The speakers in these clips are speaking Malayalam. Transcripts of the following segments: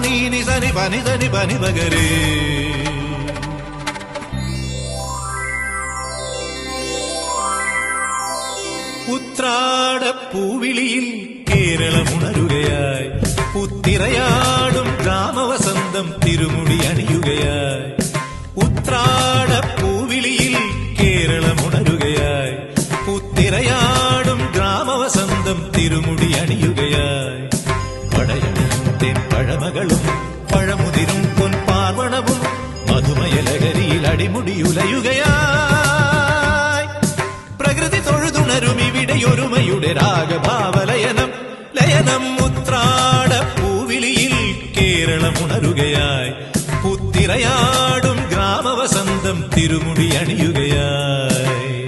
നീ സനി പനി സനി പനി പകരേ. ഉത്രാടപ്പൂവിളിയിൽ കേരളമുണരുകയായി പുത്തിറയാടും തിരുമുടി അണിയുകയായി അടിമുടിയുലയുകയായി പ്രകൃതി തൊഴുതുണരും ഇവിടെ ഒരുമയുടെ രാഗഭാവലയനം. ലയനം ഉത്രാട പൂവിളിയിൽ കേരളമുണരുകയായി. പുത്തിരയാടും ഗ്രാമവസന്തം തിരുമുടി അണിയുകയായി.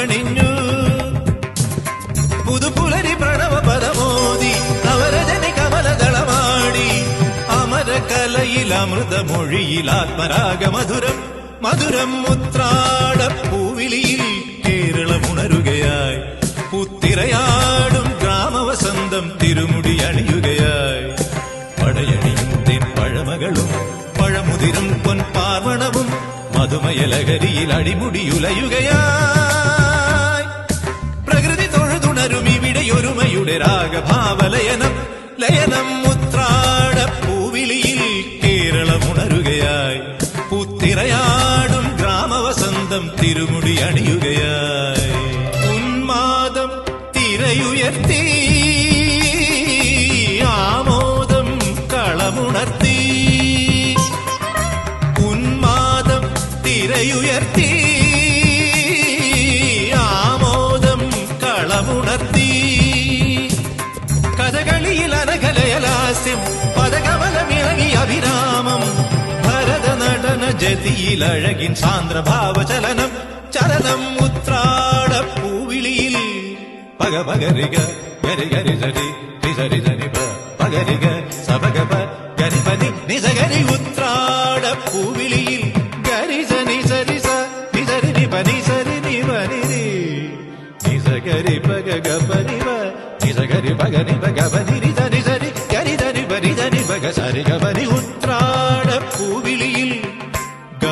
ചിലമ്പണിഞ്ഞു പുതുപുലരി പ്രണവ പദമോദി നവരജനി കമലദളമാടി. അമരകലയിൽ അമൃതമൊഴിയിൽ ആത്മരാഗ മധുരം മധുരം മുത്രാട പൂവിളിയിൽ കേരളമുണരുകയായി പുത്തിരയാടും ഗ്രാമവസന്തം തിരുമുടി അണിയുകയായി. പടയണിയും തെൻ പഴമകളും പഴമുതിരും പൊൻപാർവണവും മധുമയലഹരിയിൽ അടിമുടിയുലയുകയായി ഒരുമയുടെ രാഗഭാവലയനം ലയനം മുത്രാട പൂവിളിയിൽ കേരളമുണരുകയായി പുത്തിറയാടും ഗ്രാമവസന്തം തിരുമുടി അണിയുകയായി ഉന്മാദം തിരയുയർത്തി ആമോദം കളമുണർത്തി ഉന്മാദം തിരയുയർത്തി പദകമലമിളകി അഭിരാമം ഭരത നടന ജതിയിൽ അഴകിൻ സാന്ദ്രഭാവചലനം ചലനം ഉത്രാട പൂവിളിയിൽ പക പകരിക ഗരി ഗരി സരി നിസരി സനി പ പകരിക സപക പ ഗരി പനി നിസഗരി ഉത്രാട പൂവിളിയിൽ ഗരി സനി സരി സ നിസരി നി പനി സരി നി പനി നി നിസഗരി പക ഗ പനി വ നിസഗരി പക നി പക പനി നി സരി സരി ഗരി ധനി പനി ധനി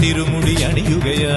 തിരുമുടി അണിയുകയാ.